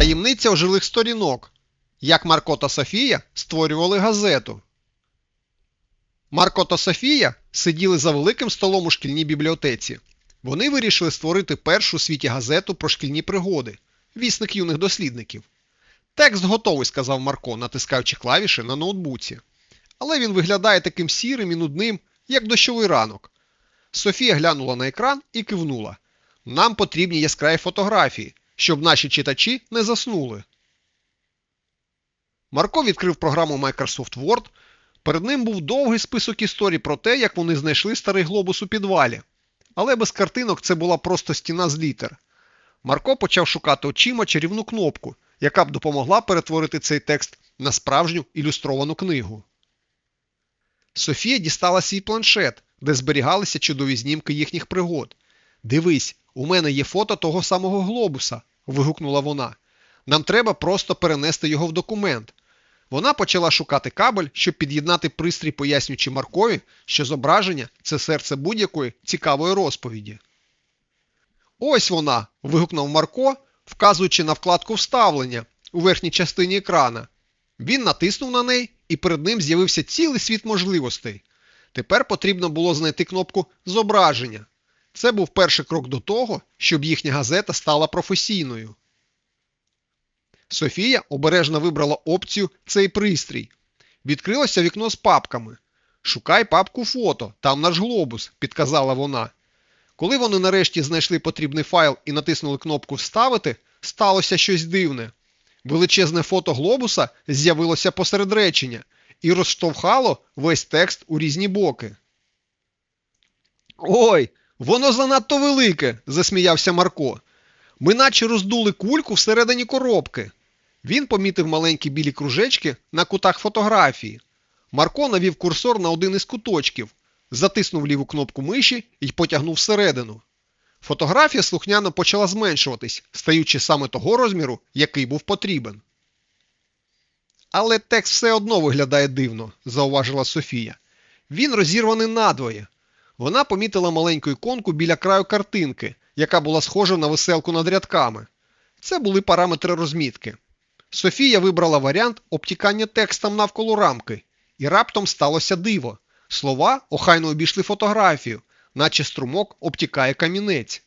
Таємниця ожилих сторінок. Як Марко та Софія створювали газету. Марко та Софія сиділи за великим столом у шкільній бібліотеці. Вони вирішили створити першу у світі газету про шкільні пригоди. Вісник юних дослідників. Текст готовий, сказав Марко, натискаючи клавіші на ноутбуці. Але він виглядає таким сірим і нудним, як дощовий ранок. Софія глянула на екран і кивнула. Нам потрібні яскраві фотографії, щоб наші читачі не заснули. Марко відкрив програму Microsoft Word. Перед ним був довгий список історій про те, як вони знайшли старий глобус у підвалі. Але без картинок це була просто стіна з літер. Марко почав шукати очима чарівну кнопку, яка б допомогла перетворити цей текст на справжню ілюстровану книгу. Софія дістала свій планшет, де зберігалися чудові знімки їхніх пригод. Дивись, у мене є фото того самого глобуса, вигукнула вона. Нам треба просто перенести його в документ. Вона почала шукати кабель, щоб під'єднати пристрій, пояснюючи Маркові, що зображення це серце будь-якої цікавої розповіді. Ось вона. вигукнув Марко, вказуючи на вкладку вставлення у верхній частині екрана. Він натиснув на неї, і перед ним з'явився цілий світ можливостей. Тепер потрібно було знайти кнопку Зображення. Це був перший крок до того, щоб їхня газета стала професійною. Софія обережно вибрала опцію Цей пристрій. Відкрилося вікно з папками. Шукай папку фото, там наш глобус, підказала вона. Коли вони нарешті знайшли потрібний файл і натиснули кнопку Вставити, сталося щось дивне. Величезне фото глобуса з'явилося посеред речення і розштовхало весь текст у різні боки. Ой, воно занадто велике, засміявся Марко. Ми наче роздули кульку всередині коробки. Він помітив маленькі білі кружечки на кутах фотографії. Марко навів курсор на один із куточків, затиснув ліву кнопку миші і потягнув всередину. Фотографія слухняно почала зменшуватись, стаючи саме того розміру, який був потрібен. Але текст все одно виглядає дивно, зауважила Софія. Він розірваний надвоє. Вона помітила маленьку іконку біля краю картинки, яка була схожа на веселку над рядками. Це були параметри розмітки. Софія вибрала варіант обтікання текстом навколо рамки, і раптом сталося диво. Слова охайно обійшли фотографію, наче струмок обтікає камінець.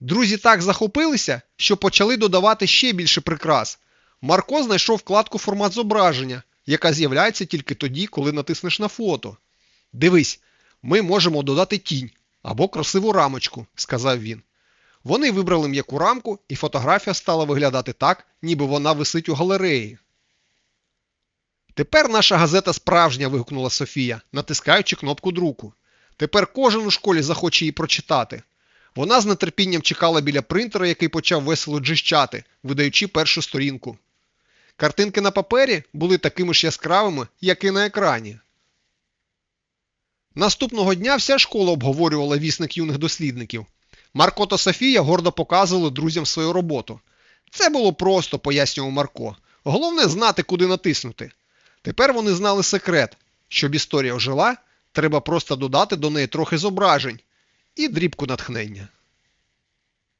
Друзі так захопилися, що почали додавати ще більше прикрас. Марко знайшов вкладку формат зображення, яка з'являється тільки тоді, коли натиснеш на фото. Дивись, ми можемо додати тінь або красиву рамочку, сказав він. Вони вибрали м'яку рамку, і фотографія стала виглядати так, ніби вона висить у галереї. Тепер наша газета справжня, вигукнула Софія, натискаючи кнопку друку. Тепер кожен у школі захоче її прочитати. Вона з нетерпінням чекала біля принтера, який почав весело джищати, видаючи першу сторінку. Картинки на папері були такими ж яскравими, як і на екрані. Наступного дня вся школа обговорювала вісник юних дослідників. Марко та Софія гордо показували друзям свою роботу. Це було просто, пояснював Марко. Головне знати, куди натиснути. Тепер вони знали секрет. Щоб історія ожила, треба просто додати до неї трохи зображень і дрібку натхнення.